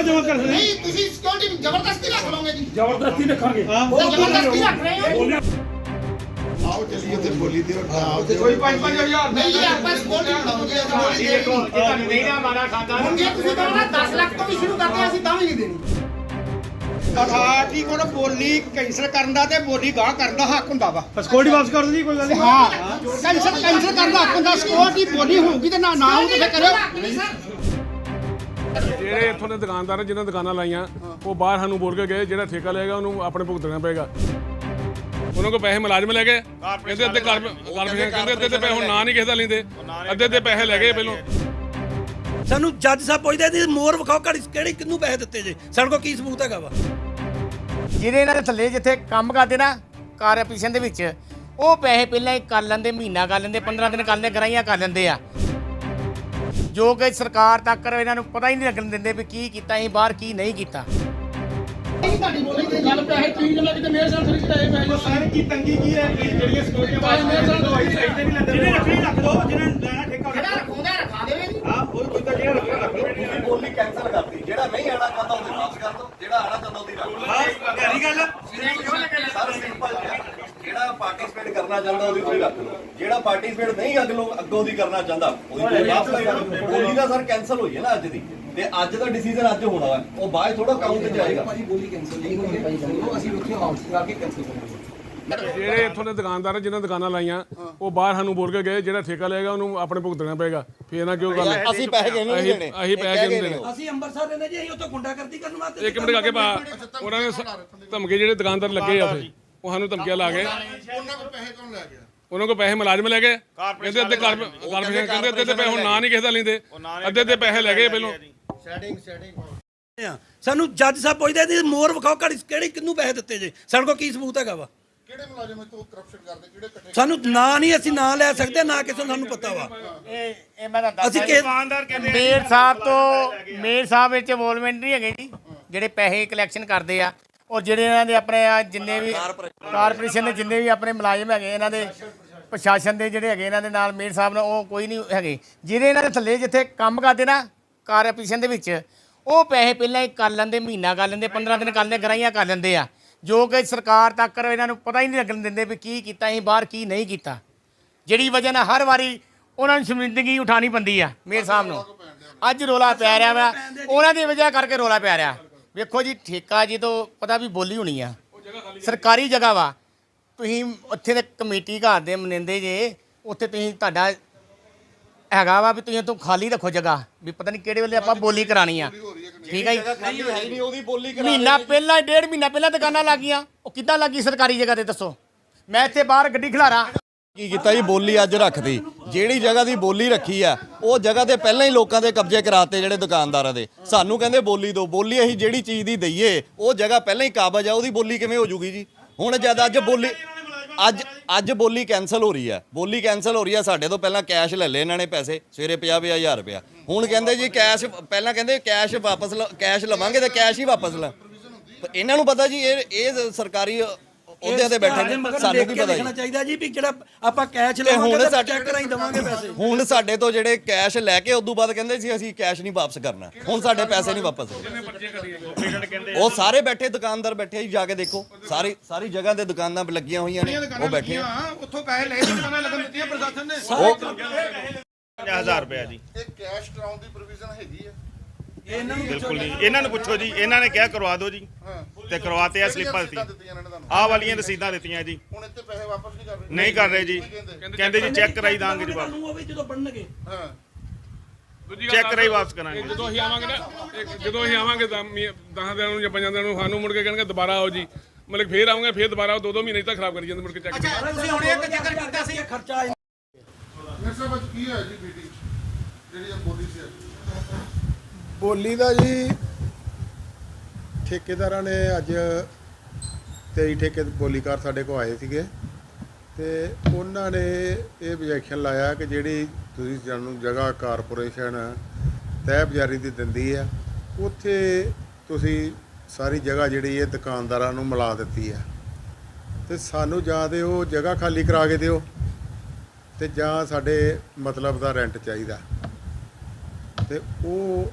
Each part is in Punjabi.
ਕਿਉਂ ਜਮਾ ਕਰ ਸਕਦੇ ਨਹੀਂ ਤੁਸੀਂ ਸਿਕਿਉਰਿਟੀ ਜ਼ਬਰਦਸਤੀ ਰੱਖ ਲਓਗੇ ਜੀ। ਜ਼ਬਰਦਸਤੀ ਰੱਖਾਂਗੇ ਹਾਂ। ਜ਼ਬਰਦਸਤੀ ਰੱਖ ਰਹੇ ਹੋ। ਆਓ ਚੱਲੀਏ ਤੇ ਬੋਲੀ ਤੇ ਆਓ। ਤੇ ਕੋਈ 5-5000 ਨਹੀਂ ਜੀ ਆਪਾਂ ਸਿਕਿਉਰਿਟੀ ਬਣਾਉਂਗੇ ਅਸੀਂ ਬੋਲੀ ਦੇਣੀ ਤੁਹਾਨੂੰ ਨਹੀਂ ਨਾ ਮਾਰਾ ਖਾਂਦਾ ਹੁਣ ਜੇ ਤੁਸੀਂ ਕਹੋ ਨਾ 10 ਲੱਖ ਤੋਂ ਵੀ ਸ਼ੁਰੂ ਕਰਦੇ ਅਸੀਂ ਤਾਂ ਵੀ ਨਹੀਂ ਦੇਣੀ। ਅਥਾਰਟੀ ਕੋਲ ਬੋਲੀ ਕੈਂਸਲ ਕਰਨ ਦਾ ਤੇ ਬੋਲੀ ਗਾਹ ਕਰਨ ਦਾ ਹੱਕ ਹੁੰਦਾ ਵਾ। ਸਿਕਿਉਰਿਟੀ ਵਾਪਸ ਕਰ ਦਿਓ ਜੀ ਕੋਈ ਗੱਲ ਨਹੀਂ। ਹਾਂ। ਕੈਂਸਲ ਕੈਂਸਲ ਕਰਨ ਦਾ ਹੱਕ ਹੁੰਦਾ। ਸਿਕਿਉਰਿਟੀ ਬੋਲੀ ਹੋਊਗੀ ਤੇ ਨਾ ਨਾ ਹੋਊ ਤੇ ਕਰਿਓ। ਨਹੀਂ ਸਰ। ਜਿਹੜੇ ਇੱਥੋਂ ਦੇ ਦੁਕਾਨਦਾਰ ਜਿਨ੍ਹਾਂ ਦੁਕਾਨਾਂ ਲਾਈਆਂ ਉਹ ਬਾਹਰ ਸਾਨੂੰ ਬੋਲ ਕੇ ਗਏ ਜਿਹੜਾ ਠੇਕਾ ਲਏਗਾ ਉਹਨੂੰ ਆਪਣੇ ਭੁਗਤਣਾ ਪਏਗਾ। ਉਹਨਾਂ ਕੋਲ ਪੈਸੇ ਮੁਲਾਜ਼ਮ ਲੈ ਗਏ। ਕਹਿੰਦੇ ਅੱਧੇ ਕਾਰਪੋਰੇਸ਼ਨ ਕਹਿੰਦੇ ਅੱਧੇ ਤੇ ਪੈਸੇ ਹੁਣ ਨਾਂ ਨਹੀਂ ਕਿਸੇ ਦਾ ਲੈਂਦੇ। ਅੱਧੇ ਤੇ ਪੈਸੇ ਲੈ ਗਏ ਪਹਿਲੋਂ। ਸਾਨੂੰ ਜੱਜ ਸਾਹਿਬ ਪੁੱਛਦੇ ਸੀ ਮੋਰ ਵਿਖਾਓ ਕਿਹੜੀ ਕਿਹੜੀ ਕਿੰਨੂੰ ਪੈਸੇ ਦਿੱਤੇ ਜੇ? ਸਾਡੇ ਕੋਲ ਕੀ ਸਬੂਤ ਹੈਗਾ ਵਾ? ਜਿਹੜੇ ਇਹਨਾਂ ਦੇ ਥੱਲੇ ਜਿੱਥੇ ਕੰਮ ਕਰਦੇ ਨਾ ਕਾਰਪੋਰੇਸ਼ਨ ਦੇ ਵਿੱਚ ਉਹ ਪੈਸੇ ਪਹਿਲਾਂ ਹੀ ਕਰ ਲੈਂਦੇ ਮਹੀਨਾ ਕਰ ਲੈਂਦੇ 15 ਦਿਨ ਕਰ ਲੈਂਦੇ ਗਰਾਈਆਂ ਕਰ ਲੈਂਦੇ ਆ। ਜੋ ਕਿ ਸਰਕਾਰ ਤੱਕ ਇਹਨਾਂ ਨੂੰ ਪਤਾ ਹੀ ਨਹੀਂ ਲੱਗਣ ਦਿੰਦੇ ਵੀ ਕੀ ਕੀਤਾ ਅਸੀਂ ਬਾਹਰ ਕੀ ਨਹੀਂ ਕੀਤਾ। ਤੁਹਾਡੀ ਬੋਲੀ ਤੇ ਗੱਲ ਪੈਸੇ ਤੁਸੀਂ ਜਮਾ ਕਿਤੇ ਮੇਰੇ ਸਾਲ ਖਰੀਦ ਰਹੇ ਪੈਸੇ ਸਾਰੇ ਕੀ ਤੰਗੀ ਕੀ ਹੈ ਜਿਹੜੀਆਂ ਸਿਕਿਉਰਿਟੀ ਵਾਪਸ ਮੇਰੇ ਨਾਲ ਦਵਾਈ ਸਾਈਡ ਤੇ ਨਹੀਂ ਲੈਂਦੇ ਜਿਹਨੇ ਰੱਖਣੀ ਰੱਖ ਦੋ ਜਿਹਨੇ ਲੈਣਾ ਠੇਕਾ ਜਿਹੜਾ ਰਖਾਉਂਦਾ ਰਖਾ ਦੇਵੇ ਜੀ। ਹਾਂ ਕੋਈ ਤਾਂ ਜਿਹੜਾ ਰੱਖਣਾ ਰੱਖ ਲਓ ਬੋਲੀ ਕੈਂਸਲ ਕਰਤੀ। ਜਿਹੜਾ ਨਹੀਂ ਆਣਾ ਚਾਹੁੰਦਾ ਉਹਦੇ ਵਾਪਸ ਕਰ ਦੋ ਜਿਹੜਾ ਆਣਾ ਚਾਹੁੰਦਾ ਉਹਦੀ ਰੱਖ ਲਓ ਹਾਂ ਗੱਲ ਸਰ ਪਾਰਟਿਸਿਪੇਟ ਕਰਨਾ ਚਾਹੁੰਦਾ ਉਹਦੀ ਤੁਸੀਂ ਰੱਖ ਲਓ। ਜਿਹੜਾ ਪਾਰਟਿਸਿਪੇਟ ਨਹੀਂ ਅਗਲੋਂ ਅੱਗੋਂ ਦੀ ਕਰਨਾ ਚਾਹੁੰਦਾ ਉਹਦੀ ਕੋਈ ਦਿਓ ਬੋਲੀ ਦਾ ਸਰ ਕੈਂਸਲ ਹੋਈ ਹੈ ਨਾ ਅੱਜ ਦੀ। ਤੇ ਅੱਜ ਦਾ ਡਿਸੀਜਨ ਅੱਜ ਹੋਣਾ ਵਾ। ਉਹ ਬਾਅਦ ਥੋੜਾ ਕਾਊਂਟ ਚ ਆਏਗਾ। ਜਿਹੜੇ ਇੱਥੋਂ ਦੇ ਦੁਕਾਨਦਾਰ ਆ, ਜਿਨ੍ਹਾਂ ਦੁਕਾਨਾਂ ਲਾਈਆਂ ਉਹ ਬਾਹਰ ਸਾਨੂੰ ਬੋਲ ਕੇ ਗਏ ਜਿਹੜਾ ਠੇਕਾ ਲਏਗਾ ਉਹਨੂੰ ਆਪਣੇ ਭੁਗਤਣਾ ਪਏਗਾ। ਫੇਰ ਨਾ ਕਿਉਂ ਗੱਲ ਅਸੀਂ ਪੈਸੇ ਕਿਹਨੂੰ ਨਹੀਂ ਅਸੀਂ ਦੇਣੇ? ਅਸੀਂ ਪੈਸੇ ਕਿਉਂ ਦੇਣੇ? ਅਸੀਂ ਅੰਮ੍ਰਿਤਸਰ ਰਹਿੰਦੇ ਜੀ ਅਸੀਂ ਉੱਥੇ ਗੁੰਡਾਗਰਦੀ ਕਰਨ ਵਾਸਤੇ ਇੱਕ ਮਿੰਟ ਕਾਕੇ ਪਾ ਉਹਨਾਂ ਨੇ ਧਮਕੇ ਜਿਹੜੇ ਦੁਕਾਨਦਾਰ ਲੱਗੇ ਆ ਉੱਥੇ। ਉਹ ਸਾਨੂੰ ਧਮਕੀਆਂ ਲਾ ਗਏ ਉਹਨਾਂ ਕੋਲ ਪੈਸੇ ਕੌਣ ਲੈ ਗਿਆ? ਉਹਨਾਂ ਕੋਲ ਪੈਸੇ ਮੁਲਾਜ਼ਮ ਲੈ ਗਏ। ਕਹਿੰਦੇ ਅੱਧੇ ਕਾਰਪੋਰੇਸ਼ਨ ਕਹਿੰਦੇ ਅੱਧੇ ਤੇ ਪੈਸੇ ਹੁਣ ਨਾਂ ਨਹੀਂ ਕਿਸੇ ਦਾ ਲੈਂਦੇ। ਅੱਧੇ ਤੇ ਪੈਸੇ ਲੈ ਗਏ ਪਹਿਲੋਂ। ਆ। ਸਾਨੂੰ ਜੱਜ ਸਾਹਿਬ ਪੁੱਛਦੇ ਸੀ ਮੋਰ ਵਿਖਾਓ ਕਿਹੜੀ ਕਿਹੜੀ ਕਿੰਨੂੰ ਪੈਸੇ ਦਿੱਤੇ ਜੇ? ਸਾਡੇ ਕੋਲ ਕੀ ਸਬੂਤ ਹੈਗਾ ਵਾ? ਕਿਹੜੇ ਮੁਲਾਜ਼ਮ ਇਥੋਂ ਕਰਪਸ਼ਨ ਕਰਦੇ ਕਿਹੜੇ ਇਕੱਠੇ ਸਾਨੂੰ ਨਾਂ ਨਹੀਂ ਅਸੀਂ ਨਾਂ ਲੈ ਸਕਦੇ ਨਾ ਕਿਸੇ ਨੂੰ ਸਾਨੂੰ ਪਤਾ ਵਾ। ਇਹ ਇਹ ਮੈਂ ਤੁਹਾਨੂੰ ਅਸੀਂ ਕਿ ਮੇਰ ਸਾਹਿਬ ਤੋਂ ਮੇਰ ਸਾਹਿਬ ਵਿੱਚ ਇਨਵੋਲਵਮੈਂਟ ਨਹੀਂ ਹੈਗੇ ਜੀ ਜਿਹੜੇ ਪੈਸੇ ਕਲੈਕਸ਼ਨ ਕਰਦੇ ਆ। ਔਰ ਜਿਹੜੇ ਇਹਨਾਂ ਦੇ ਆਪਣੇ ਆ ਜਿੰਨੇ ਵੀ ਕਾਰਪੋਰੇਸ਼ਨ ਦੇ ਜਿੰਨੇ ਵੀ ਆਪਣੇ ਮੁਲਾਜ਼ਮ ਹੈਗੇ ਇਹਨਾਂ ਦੇ ਪ੍ਰਸ਼ਾਸਨ ਦੇ ਜਿਹੜੇ ਹੈਗੇ ਇਹਨਾਂ ਦੇ ਨਾਲ ਮੇਰ ਸਾਹਿਬ ਨਾਲ ਉਹ ਕੋਈ ਨਹੀਂ ਹੈਗੇ। ਜਿਹੜੇ ਇਹਨਾਂ ਦੇ ਥੱਲੇ ਜਿੱਥੇ ਕੰਮ ਕਰਦੇ ਨਾ ਕਾਰਪੋਰੇਸ਼ਨ ਦੇ ਵਿੱਚ ਉਹ ਪੈਸੇ ਪਹਿਲਾਂ ਹੀ ਕਰ ਲੈਂਦੇ ਮਹੀਨਾ ਕਰ ਲੈਂਦੇ 15 ਦਿਨ ਕਰ ਲੈਂਦੇ ਗਰਾਈਆਂ ਕਰ ਲੈਂਦੇ ਆ। ਜੋ ਕਿ ਸਰਕਾਰ ਤੱਕ ਇਹਨਾਂ ਨੂੰ ਪਤਾ ਹੀ ਨਹੀਂ ਲੱਗਣ ਦਿੰਦੇ ਵੀ ਕੀ ਕੀਤਾ ਅਸੀਂ ਬਾਹਰ ਕੀ ਨਹੀਂ ਕੀਤਾ। ਜਿਹੜੀ ਵਜ੍ਹਾ ਨਾਲ ਹਰ ਵਾਰੀ ਉਹਨਾਂ ਨੂੰ ਸ਼ਰਮਿੰਦਗੀ ਉਠਾਣੀ ਪੈਂਦੀ ਆ ਮੇਰੇ ਸਾਹਿਬ ਨੂੰ। ਅੱਜ ਰੋਲਾ ਪੈ ਰਿਹਾ ਵਾ ਉਹਨਾਂ ਦੀ ਵਜ੍ਹਾ ਕਰਕੇ ਰੋਲਾ ਪੈ ਰਿਹਾ। ਵੇਖੋ ਜੀ ਠੇਕਾ ਜੀ ਤੋਂ ਪਤਾ ਵੀ ਬੋਲੀ ਹੋਣੀ ਆ। ਸਰਕਾਰੀ ਜਗ੍ਹਾ ਵਾ। ਤੁਸੀਂ ਉੱਥੇ ਦੇ ਕਮੇਟੀ ਘਰ ਦੇ ਮਨਿੰਦੇ ਜੇ ਉੱਥੇ ਤੁਸੀਂ ਤੁਹਾਡਾ ਹੈਗਾ ਵਾ ਵੀ ਤੁਸੀਂ ਤੋਂ ਖਾਲੀ ਰੱਖੋ ਜਗ੍ਹਾ। ਵੀ ਪਤਾ ਨਹੀਂ ਕਿਹੜੇ ਵੇਲੇ ਆਪਾਂ ਬੋਲੀ ਕਰਾਣੀ ਆ। ਠੀਕ ਹੈ ਜੀ? ਮਹੀਨਾ ਪਹਿਲਾਂ ਡੇਢ ਮਹੀਨਾ ਪਹਿਲਾਂ ਦੁਕਾਨਾਂ ਲੱਗੀਆਂ ਉਹ ਕਿੱਦਾਂ ਲੱਗੀ ਸਰਕਾਰੀ ਜਗ੍ਹਾ ਤੇ ਦੱਸੋ। ਮੈਂ ਇੱਥੇ ਬਾਹਰ ਗੱਡੀ ਖਿਲਾਰਾ। ਕੀ ਕੀਤਾ ਜੀ? ਬੋਲੀ ਅੱਜ ਰੱਖਦੀ ਜਿਹੜੀ ਜਗ੍ਹਾ ਦੀ ਬੋਲੀ ਰੱਖੀ ਆ, ਉਹ ਜਗ੍ਹਾ ਤੇ ਪਹਿਲਾਂ ਹੀ ਲੋਕਾਂ ਦੇ ਕਬਜ਼ੇ ਕਰਾਤੇ ਜਿਹੜੇ ਦੁਕਾਨਦਾਰਾਂ ਦੇ। ਸਾਨੂੰ ਕਹਿੰਦੇ ਬੋਲੀ ਦੋ ਬੋਲੀ ਅਸੀਂ ਜਿਹੜੀ ਚੀਜ਼ ਦੀ ਦਈਏ, ਉਹ ਜਗ੍ਹਾ ਪਹਿਲਾਂ ਹੀ ਕਾਬਜ ਆ, ਉਹਦੀ ਬੋਲੀ ਕਿਵੇਂ ਹੋ ਜੂਗੀ ਜੀ? ਹੁਣ ਜਦ ਅੱਜ ਬੋਲੀ ਅੱਜ ਅੱਜ ਬੋਲੀ ਕੈਨਸਲ ਹੋ ਰਹੀ ਹੈ ਬੋਲੀ ਕੈਨਸਲ ਹੋ ਰਹੀ ਹੈ ਸਾਡੇ ਤੋਂ ਪਹਿਲਾਂ ਕੈਸ਼ ਲੈ ਲਏ ਇਹਨਾਂ ਨੇ ਪੈਸੇ, ਸਵੇਰੇ 50 ਹਜ਼ਾਰ ਰੁਪਇਆ। ਹੁਣ ਕਹਿੰਦੇ ਜੀ ਕੈਸ਼ ਪਹਿਲਾਂ ਕਹਿੰਦੇ ਕੈਸ਼ ਵਾਪਸ ਲ- ਕੈਸ਼ ਲਵਾਂਗੇ ਤੇ ਕੈਸ਼ ਹੀ ਵਾਪਸ ਲੈ ਇਹਨਾਂ ਨੂੰ ਪਤਾ ਜੀ, ਇਹ ਇਹ ਸਰਕਾਰੀ ਅਹੁਦਿਆਂ ਤੇ ਬੈਠੇ ਨੇ ਸਾਨੂੰ ਕੀ ਪਤਾ ਜੀ? ਲਿਖਣਾ ਚਾਹੀਦਾ ਜੀ ਵੀ ਜਿਹੜਾ ਆਪਾਂ ਕੈਸ਼ ਲਵਾਂਗੇ ਹੁਣ ਤਾਂ ਸਾਡੇ ਚੈੱਕ ਕਰਾਈ ਦਵਾਂਗੇ ਪੈਸੇ। ਹੁਣ ਸਾਡੇ ਤੋਂ ਜਿਹੜੇ ਕੈਸ਼ ਲੈ ਕੇ ਉਦੋਂ ਬਾਅਦ ਕਹਿੰਦੇ ਸੀ ਅਸੀਂ ਕੈਸ਼ ਨਹੀਂ ਵਾਪਸ ਕਰਨਾ। ਹੁਣ ਸਾਡੇ ਪੈਸੇ ਨਹੀਂ ਵਾਪਸ ਉਹ ਸਾਰੇ ਬੈਠੇ ਦੁਕਾਨਦਾਰ ਬੈਠੇ ਜੀ ਜਾ ਕੇ ਦੇਖੋ। ਸਾਰੀ ਸਾਰੀ ਜਗ੍ਹਾ ਤੇ ਦੁਕਾਨਾਂ ਲੱਗੀਆਂ ਹੋਈਆਂ ਨੇ ਉਹ ਬੈਠੇ ਆ। ਉੱਥੋਂ ਪੈਸੇ ਲੈ ਕੇ ਦੁਕਾਨਾਂ ਲੱਗਣ ਦਿੱਤੀਆਂ ਪ੍ਰਸ਼ਾਸਨ ਨੇ। ਉਹ 50000 ਰੁਪਇਆ ਜੀ। ਇਹ ਕੈਸ਼ ਕਰਾਉਣ ਦੀ ਪ੍ਰੋਵੀਜ਼ਨ ਹੈਗੀ ਆ। ਬਿਲਕੁਲ ਜੀ। ਇਹਨਾਂ ਨੂੰ ਪੁੱਛੋ ਜੀ। ਇਹਨਾਂ ਨੇ ਕਿਹਾ ਕਰਵਾ ਦਿਓ ਜੀ। ਤੇ ਕਰਵਾਤੇ ਆ ਸਲਿੱਪਾਂ ਦਿੱਤੀਆਂ ਦਿੱਤੀ ਦਿੱਤੀਆਂ ਇਹਨਾਂ ਨੇ ਤੁਹਾਨੂੰ? ਆਹ ਵਾਲੀਆਂ ਰਸੀਦਾਂ ਦਿੱਤੀਆਂ ਜੀ। ਹੁਣ ਇੱਥੇ ਪੈਸੇ ਵਾਪਸ ਨਹੀਂ ਕਰ ਰਹੇ। ਨਹੀਂ ਕਰ ਰਹੇ ਜੀ। ਕਹਿੰਦੇ? ਜੀ ਚੈੱਕ ਕਰਾਈ ਦਾਂਗੇ ਜੀ ਵਾਪਸ ਉਹ ਵੀ ਜਦੋਂ ਬਣਨਗੇ। ਹਾਂ। ਦੂਜੀ ਚੈੱਕ ਕਰਾਈ ਵਾਪਸ ਕਰਾਂਗੇ। ਜਦੋਂ ਅਸੀਂ ਆਵਾਂਗੇ ਨਾ ਜਦੋਂ ਅਸੀਂ ਆਵਾਂਗੇ ਤਾਂ 10 ਦਿਨਾਂ ਨੂੰ ਜਾਂ 5 ਦਿਨਾਂ ਨੂੰ ਸਾਨੂੰ ਮੁੜ ਕੇ ਕਹਿਣਗੇ ਦੁਬਾਰਾ ਆਓ ਜੀ। ਮਤਲਬ ਫੇਰ ਆਵਾਂਗੇ ਫੇਰ ਦੁਬਾਰਾ ਦੋ ਦੋ ਮਹੀਨੇ ਤੱਕ ਖਰਾਬ ਕਰੀ ਜਾਂਦੇ ਮੁੜ ਕੇ ਚੈੱਕ ਤੁਸੀਂ ਹੁਣ ਇੱਕ ਚੱਕਰ ਕੀਤਾ ਸੀ। ਖਰਚਾ ਨਸ਼ਾ ਵਿੱਚ ਕੀ ਹੈ ਜੀ ਮੀਟਿੰਗ ਜਿਹੜੀ ਬੋਲੀ ਸੀ ਬੋਲੀ ਦਾ ਜੀ, ਠੇਕੇਦਾਰਾਂ ਨੇ ਅੱਜ 23 ਠੇਕੇ ਬੋਲੀਕਾਰ ਸਾਡੇ ਕੋਲ ਆਏ ਸੀਗੇ ਤੇ ਉਹਨਾਂ ਨੇ ਇਹ objection ਲਾਇਆ ਕਿ ਜਿਹੜੀ ਤੁਸੀਂ ਸਾਨੂੰ ਜਗ੍ਹਾ ਕਾਰਪੋਰੇਸ਼ਨ ਤੈਅ ਬਜ਼ਾਰੀ ਦੀ ਦਿੰਦੀ ਆ, ਉੱਥੇ ਤੁਸੀਂ ਸਾਰੀ ਜਗ੍ਹਾ ਜਿਹੜੀ ਹੈ ਦੁਕਾਨਦਾਰਾਂ ਨੂੰ ਮਿਲਾ ਦਿੱਤੀ ਆ। ਤੇ ਸਾਨੂੰ ਜਾਂ ਤੇ ਉਹ ਜਗ੍ਹਾ ਖਾਲੀ ਕਰਾ ਕੇ ਦਿਓ ਤੇ ਜਾਂ ਸਾਡੇ ਮਤਲਬ ਦਾ ਰੈਂਟ ਚਾਹੀਦਾ। ਤੇ ਉਹ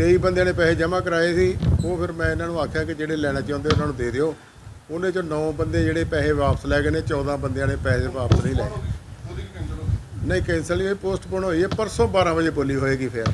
23 ਬੰਦਿਆਂ ਨੇ ਪੈਸੇ ਜਮ੍ਹਾਂ ਕਰਾਏ ਸੀ, ਉਹ ਫਿਰ ਮੈਂ ਇਹਨਾਂ ਨੂੰ ਆਖਿਆ ਕਿ ਜਿਹੜੇ ਲੈਣਾ ਚਾਹੁੰਦੇ ਉਹਨਾਂ ਨੂੰ ਦੇ ਦਿਓ। ਉਹਨੇ ਚੋਂ 9 ਬੰਦੇ ਜਿਹੜੇ ਪੈਸੇ ਵਾਪਸ ਲੈ ਗਏ ਨੇ 14 ਬੰਦਿਆਂ ਨੇ ਪੈਸੇ ਵਾਪਸ ਨਹੀਂ ਲਏ। ਨਹੀਂ ਕੈਂਸਲ ਨਹੀਂ ਹੋਈ ਪੋਸਟਪੋਨ ਹੋਈ ਹੈ, ਪਰਸੋਂ 12 ਵਜੇ ਬੋਲੀ ਹੋਏਗੀ ਫਿਰ।